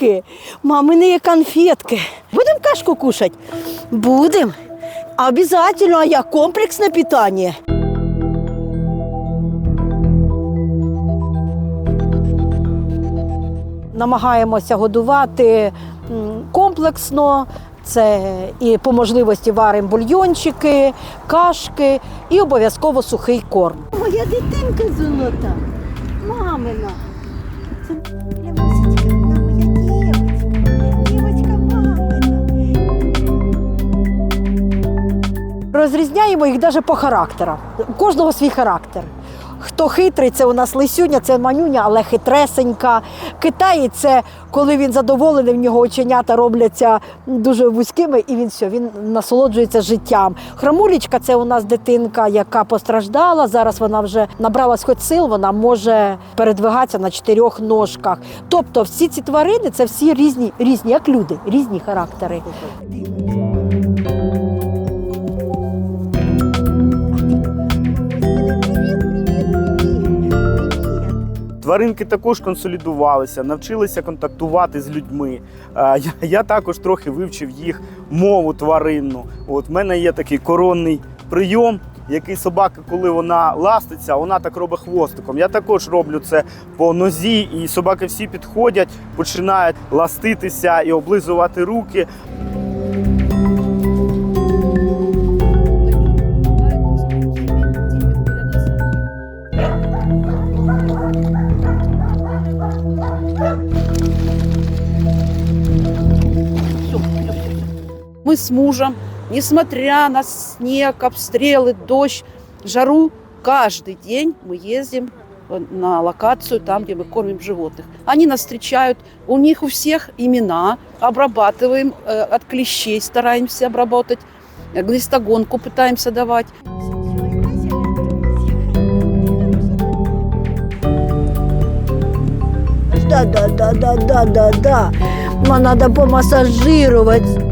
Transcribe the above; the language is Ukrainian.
конфетки. Мамини конфетки. Будемо кашку кушати? Будемо. Обязательно, а я комплексне питання. Намагаємося годувати комплексно. Це і по можливості варимо бульйончики, кашки і обов'язково сухий корм. Моя дитинка золота, мамина. Це вона Розрізняємо їх навіть по характерам. У кожного свій характер. Хто хитрий, це у нас лисюня, це манюня, але хитресенька. Китаєць це коли він задоволений, в нього оченята робляться дуже вузькими, і він все, він насолоджується життям. Храмулічка це у нас дитинка, яка постраждала. Зараз вона вже набралась хоч сил, вона може передвигатися на чотирьох ножках. Тобто, всі ці тварини це всі різні, різні, як люди, різні характери. Тваринки також консолідувалися, навчилися контактувати з людьми. Я, я також трохи вивчив їх мову тваринну. От в мене є такий коронний прийом, який собака, коли вона ластиться, вона так робить хвостиком. Я також роблю це по нозі, і собаки всі підходять, починають ластитися і облизувати руки. Мы с мужем, несмотря на снег, обстрелы, дождь, жару, каждый день мы ездим на локацию, там, где мы кормим животных. Они нас встречают, у них у всех имена, обрабатываем, э, от клещей стараемся обработать, э, глистогонку пытаемся давать. Да, да, да, да, да, да, да. Ма надо помассажировать.